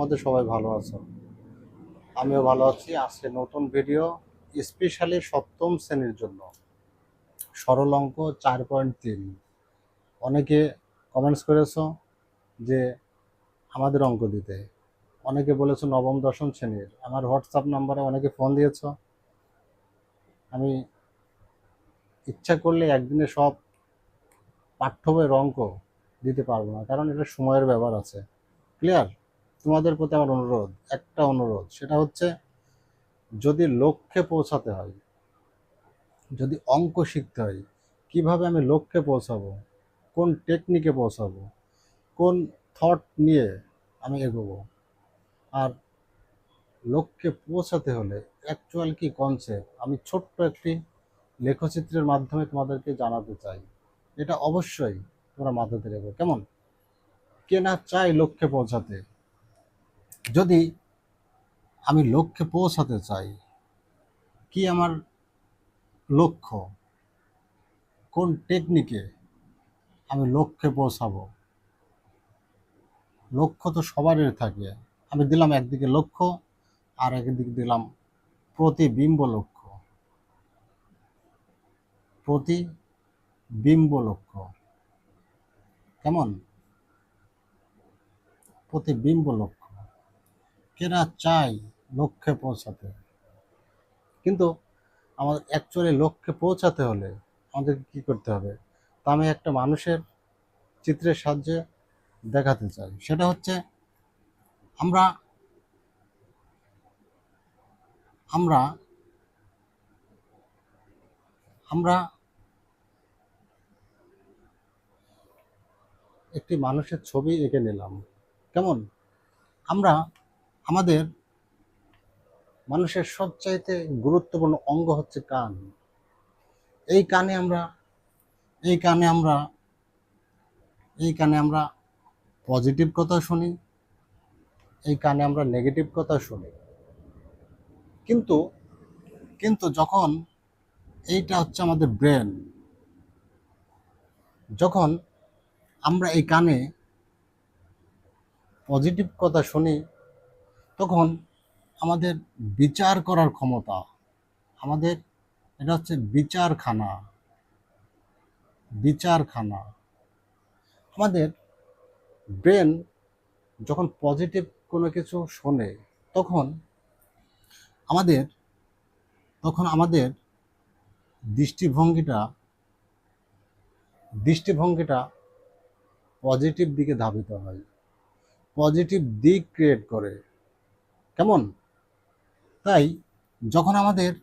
তোমাদের সবাই ভালো আছো? আমিও ভালো আছি। আজকে নতুন ভিডিও স্পেশালি সপ্তম শ্রেণির জন্য। সরল অঙ্ক চার পয়েন্ট তিন। অনেকে কমেন্টস করেছ যে আমাদের অঙ্ক দিতে। অনেকে বলেছ নবম, দশম শ্রেণির। আমার হোয়াটসঅ্যাপ নাম্বারে অনেকে ফোন দিয়েছ। আমি ইচ্ছা করলে একদিনে সব পাঠ্য বইয়ের অঙ্ক দিতে পারব না, কারণ এটা সময়ের ব্যাপার আছে। ক্লিয়ার তোমাদের প্রতি আমার অনুরোধ, একটা অনুরোধ, সেটা হচ্ছে যদি লক্ষ্যে পৌঁছাতে হয়, যদি অঙ্ক শিখতে হয়, কীভাবে আমি লক্ষ্যে পৌঁছাবো, কোন টেকনিকে পৌঁছাবো, কোন থট নিয়ে আমি এগোবো, আর লক্ষ্যে পৌঁছাতে হলে অ্যাকচুয়াল কি কনসেপ্ট আমি ছোট্ট একটি লেখচিত্রের মাধ্যমে তোমাদেরকে জানাতে চাই। এটা অবশ্যই তোমরা মাথাতে রেখো, কেমন? কে না চাই লক্ষ্যে পৌঁছাতে। যদি আমি লক্ষ্যে পৌঁছাতে চাই, কি আমার লক্ষ্য? কোন টেকনিকে আমি লক্ষ্যে পৌঁছাবো? লক্ষ্য তো সবারই থাকে। আমি দিলাম একদিকে লক্ষ্য, আর একদিকে দিলাম প্রতিবিম্ব লক্ষ্য। প্রতিবিম্ব লক্ষ্য। কেমন? প্রতিবিম্ব লক্ষ্য। কেনা চাই লক্ষ্যে পৌঁছাতে। কিন্তু আমাদের অ্যাকচুয়ালি লক্ষ্যে পৌঁছাতে হলে আমাদেরকে কী করতে হবে? তা আমি একটা মানুষের চিত্রের সাহায্যে দেখাতে চাই। সেটা হচ্ছে আমরা আমরা আমরা একটি মানুষের ছবি এঁকে নিলাম। কেমন? আমরা আমাদের মানুষের সবচাইতে গুরুত্বপূর্ণ অঙ্গ হচ্ছে কান। এই কানে আমরা, এই কানে আমরা, এই কানে আমরা পজিটিভ কথা শুনি, এই কানে আমরা নেগেটিভ কথা শুনি। কিন্তু কিন্তু যখন এইটা হচ্ছে আমাদের ব্রেন, যখন আমরা এই কানে পজিটিভ কথা শুনি তখন আমাদের বিচার করার ক্ষমতা, আমাদের এটা হচ্ছে বিচারখানা বিচারখানা। আমাদের ব্রেন যখন পজিটিভ কোনো কিছু শোনে, তখন আমাদের তখন আমাদের দৃষ্টিভঙ্গিটা দৃষ্টিভঙ্গিটা পজিটিভ দিকে ধাবিত হয় পজিটিভ দিক ক্রিয়েট করে। কেমন? তাই যখন আমাদের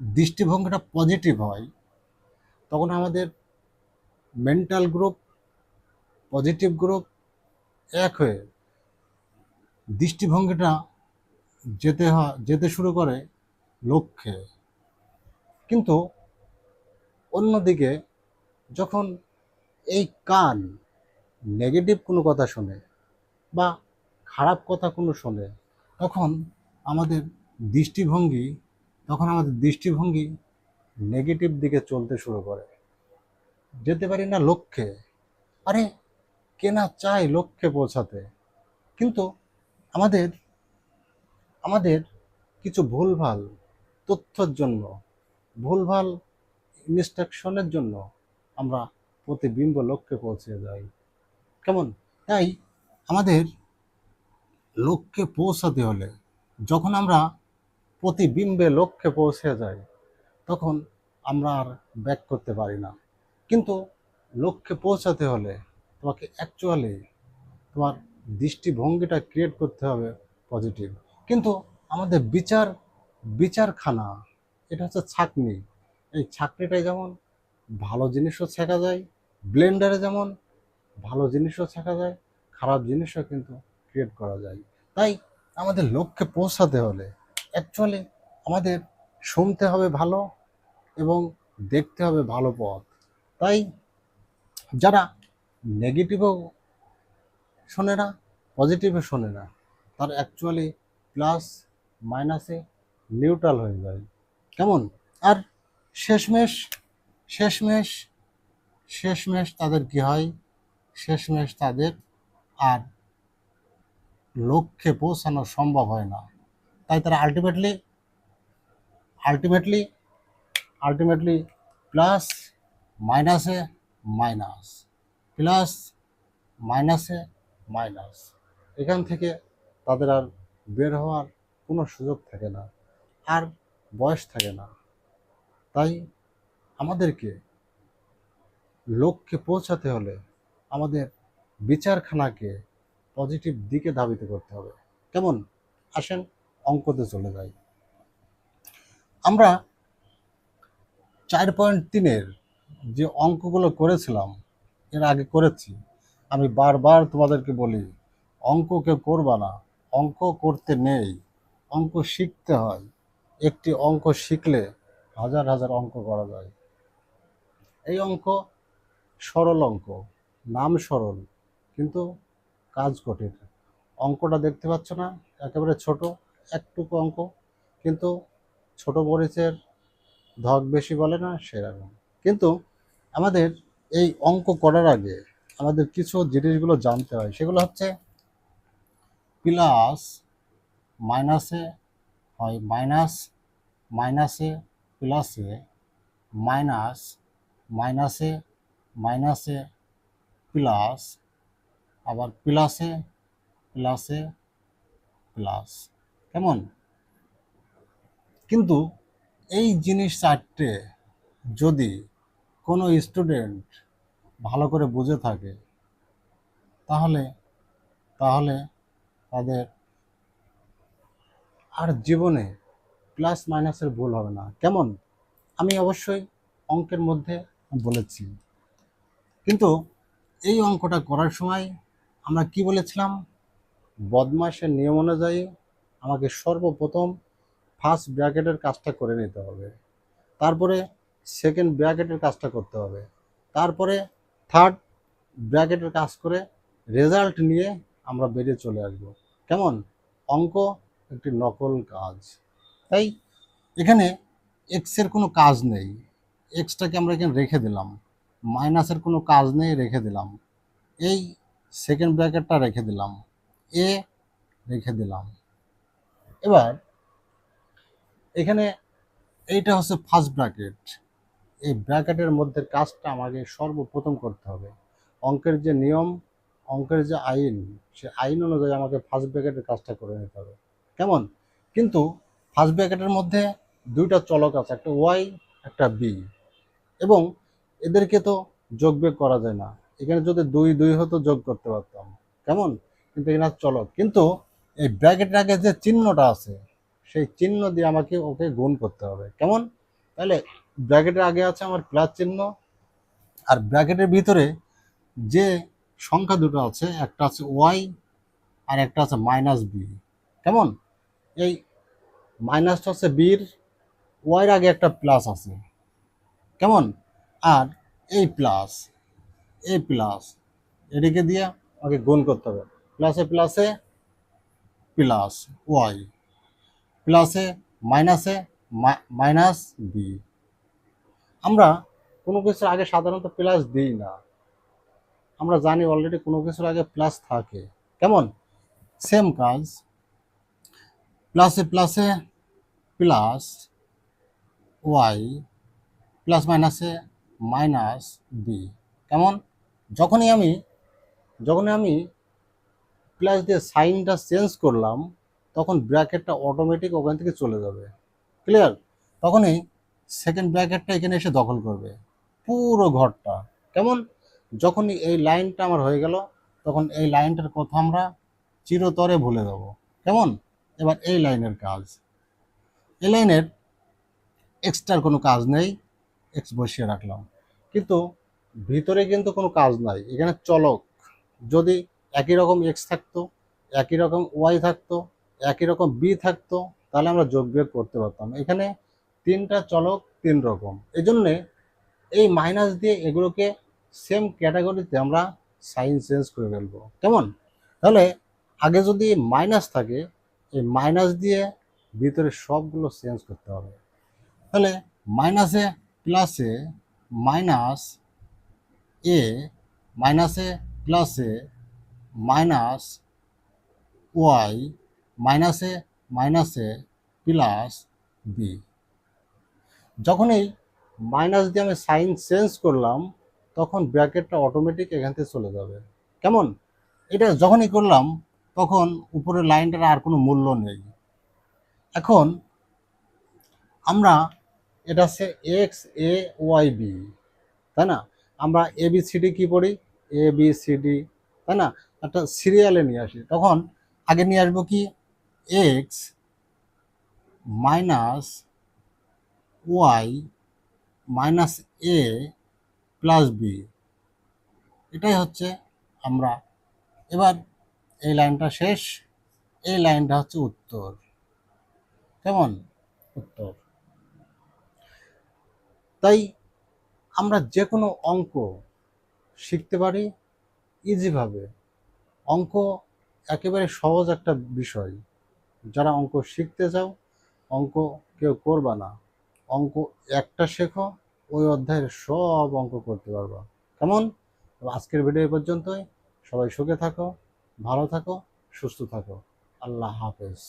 দৃষ্টিভঙ্গিটা পজিটিভ হয়, তখন আমাদের মেন্টাল গ্রুপ পজিটিভ গ্রুপ এক হয়ে দৃষ্টিভঙ্গিটা যেতে হয়, যেতে শুরু করে লক্ষ্যে। কিন্তু অন্যদিকে যখন এই কান নেগেটিভ কোনো কথা শোনে বা খারাপ কথা কোনো শোনে? তখন আমাদের দৃষ্টিভঙ্গি, তখন আমাদের দৃষ্টিভঙ্গি নেগেটিভ দিকে চলতে শুরু করে। যেতে পারি না লক্ষ্যে। আরে কেনা চাই লক্ষ্যে পৌঁছাতে? কিন্তু আমাদের আমাদের কিছু ভুলভাল তথ্যর জন্য, ভুলভাল ইনস্ট্রাকশনের জন্য আমরা প্রতিবিম্ব লক্ষ্যে পৌঁছে যাই। কেমন? তাই আমাদের লক্ষ্যে পৌঁছাতে হলে, যখন আমরা প্রতিবিম্বে লক্ষ্যে পৌঁছে যাই, তখন আমরা আর ব্যাক করতে পারি না। কিন্তু লক্ষ্যে পৌঁছাতে হলে তোমাকে অ্যাকচুয়ালি তোমার দৃষ্টিভঙ্গিটা ক্রিয়েট করতে হবে পজিটিভ কিন্তু আমাদের বিচার, বিচারখানা, এটা হচ্ছে ছাকনি। এই ছাকনিটায় যেমন ভালো জিনিসও শেখা যায় ব্লেন্ডারে যেমন ভালো জিনিসও শেখা যায়, খারাপ জিনিসও কিন্তু ক্রিয়েট করা যায়। তাই আমাদের লক্ষ্যে পৌঁছাতে হলে অ্যাকচুয়ালি আমাদের শুনতে হবে ভালো এবং দেখতে হবে ভালো পথ। তাই যারা নেগেটিভও শোনে না পজিটিভও শোনে না, তার অ্যাকচুয়ালি প্লাস মাইনাসে নিউট্রাল হয়ে যায়। কেমন? আর শেষমেশ শেষমেশ শেষমেশ তাদের কি হয়? শেষমেশ তাদের আর লক্ষ্যে পৌঁছানো সম্ভব হয় না। তাই তারা আলটিমেটলি আলটিমেটলি আলটিমেটলি প্লাস মাইনাসে মাইনাস প্লাস মাইনাসে মাইনাস এখান থেকে তাদের আর বের হওয়ার কোনো সুযোগ থাকে না, আর বয়স থাকে না। তাই আমাদেরকে লক্ষ্যে পৌঁছাতে হলে আমাদের বিচারখানাকে পজিটিভ দিকে ধাবিত করতে হবে। কেমন? আসেন অঙ্কতে চলে যাই। আমরা চার পয়েন্ট তিনের যে অঙ্কগুলো করেছিলাম, এর আগে করেছি। আমি বারবার তোমাদেরকে বলি, অঙ্ক কেউ করবা না। অঙ্ক করতে নেই। অঙ্ক শিখতে হয়। একটি অঙ্ক শিখলে হাজার হাজার অঙ্ক করা যায়। এই অঙ্ক সরল অঙ্ক, নাম সরল, কিন্তু কাজ কঠিন অঙ্কটা দেখতে পাচ্ছ না, একেবারে ছোট, একটুকু অঙ্ক, কিন্তু ছোট মরিচের ধক বেশি বলে না, সেরকম। কিন্তু আমাদের এই অঙ্ক করার আগে আমাদের কিছু জিনিসগুলো জানতে হয়। সেগুলো হচ্ছে প্লাস মাইনাসে হয় মাইনাস, মাইনাসে প্লাসে মাইনাস, মাইনাসে মাইনাসে প্লাস আবার প্লাসে প্লাসে প্লাস কেমন? কিন্তু এই জিনিস চারটে যদি কোনো স্টুডেন্ট ভালো করে বুঝে থাকে, তাহলে তাহলে তাদের আর জীবনে প্লাস মাইনাসের ভুল হবে না। কেমন? আমি অবশ্যই অঙ্কের মধ্যে বলেছি। কিন্তু এই অঙ্কটা করার সময় আমরা কি বলেছিলাম? বদমাসের নিয়ম অনুযায়ী আমাকে সর্বপ্রথম ফার্স্ট ব্র্যাকেটের কাজটা করে নিতে হবে। তারপরে সেকেন্ড ব্র্যাকেটের কাজটা করতে হবে। তারপরে থার্ড ব্র্যাকেটের কাজ করে রেজাল্ট নিয়ে আমরা বেরিয়ে চলে আসব। কেমন? অঙ্ক একটি নকল কাজ। তাই এখানে এক্সের কোনো কাজ নেই। এক্সটাকে আমরা এখানে রেখে দিলাম। মাইনাসের কোনো কাজ নেই, রেখে দিলাম। এই সেকেন্ড ব্র্যাকেটটা রেখে দিলাম। এ রেখে দিলাম। এবার এখানে এইটা হচ্ছে ফার্স্ট ব্র্যাকেট এই ব্র্যাকেটের মধ্যে কাজটা আমাকে সর্বপ্রথম করতে হবে। অঙ্কের যে নিয়ম, অঙ্কের যে আইন, সে আইন অনুযায়ী আমাকে ফার্স্ট ব্র্যাকেটের কাজটা করে নিতে হবে। কেমন? কিন্তু ফার্স্ট ব্র্যাকেটের মধ্যে দুইটা চলক আছে, একটা ওয়াই একটা বি এবং এদেরকে তো যোগ করা যায় না। এখানে যদি দুই দুই হতো, যোগ করতে পারতাম। কেমন? কিন্তু এখানে চলক কিন্তু এই ব্র্যাকেটের আগে যে চিহ্নটা আছে, সেই চিহ্ন দিয়ে আমাকে ওকে গুণ করতে হবে। কেমন? তাহলে ব্র্যাকেটের আগে আছে আমার প্লাস চিহ্ন, আর ব্র্যাকেটের ভিতরে যে সংখ্যা দুটো আছে, একটা আছে ওয়াই আর একটা আছে মাইনাস বি কেমন? এই মাইনাসটা হচ্ছে বির ওয়াইয়ের আগে একটা প্লাস আছে। কেমন? আর এই প্লাস এই প্লাস এটিকে দিয়ে আমাকে গুণ করতে হবে। প্লাসে প্লাসে প্লাস ওয়াই প্লাসে মাইনাসে মাইনাস বি আমরা কোনো কিছুর আগে সাধারণত প্লাস দিই না। আমরা জানি অলরেডি কোনো কিছুর আগে প্লাস থাকে। কেমন? সেম কাজ। প্লাসে প্লাসে প্লাস ওয়াই প্লাস মাইনাসে মাইনাস বি কেমন? যখনই আমি যখনই আমি প্লাস দিয়ে সাইনটা চেঞ্জ করলাম, তখন ব্র্যাকেটটা অটোমেটিক ওখান থেকে চলে যাবে। ক্লিয়ার তখনই সেকেন্ড ব্র্যাকেটটা এখানে এসে দখল করবে। পুরো ঘরটা। কেমন? যখনই এই লাইনটা আমার হয়ে গেল, তখন এই লাইনটার কথা আমরা চিরতরে ভুলে যাব। কেমন? এবার এই লাইনের কাজ। এই লাইনের এক্সট্রার কোনো কাজ নেই। এক্স বসিয়ে রাখলাম। কিন্তু ভিতরে কিন্তু কোনো কাজ নাই। এখানে চলক। যদি একই রকম এক্স থাকতো, একই রকম ওয়াই থাকতো, একই রকম বি থাকতো, তাহলে আমরা যোগ বিয়োগ করতে পারতাম। এখানে তিনটা চলক তিন রকম। এই জন্যে এই মাইনাস দিয়ে এগুলোকে সেম ক্যাটাগরিতে আমরা সাইন চেঞ্জ করে ফেলব। কেমন? তাহলে আগে যদি মাইনাস থাকে, এই মাইনাস দিয়ে ভিতরে সবগুলো চেঞ্জ করতে হবে। তাহলে মাইনাসে প্লাসে মাইনাস এ মাইনাসে প্লাসে minus Y minus minus plus B যখন এই মাইনাস দিয়ে আমি সাইন চেঞ্জ করলাম, তখন ব্র্যাকেটটা অটোমেটিক এখান থেকে চলে যাবে। কেমন? এটা যখনই করলাম, তখন উপরের লাইনটার আর কোনো মূল্য নেই। এখন আমরা এটা হচ্ছে এক্স এ ওয়াই বি তাই না? আমরা এ বি সি ডি কী পড়ি? এ বি সি ডি তাই না? একটা সিরিয়ালে নিয়ে আসি। তখন আগে নিয়ে আসব কি? X minus Y minus A plus B এটাই হচ্ছে আমরা। এবার এই লাইনটা শেষ। এই লাইনটা হচ্ছে উত্তর। কেমন? উত্তর। তাই আমরা যে কোনো অঙ্ক শিখতে পারি ইজিভাবে অঙ্ক একেবারে সহজ একটা বিষয়। যারা অঙ্ক শিখতে চাও, অঙ্ক কেউ করবা না। অঙ্ক একটা শেখো, ওই অধ্যায়ের সব অঙ্ক করতে পারবা। কেমন? আজকের ভিডিও পর্যন্তই। সবাই সুখে থাকো, ভালো থাকো, সুস্থ থাকো। আল্লাহ হাফেজ।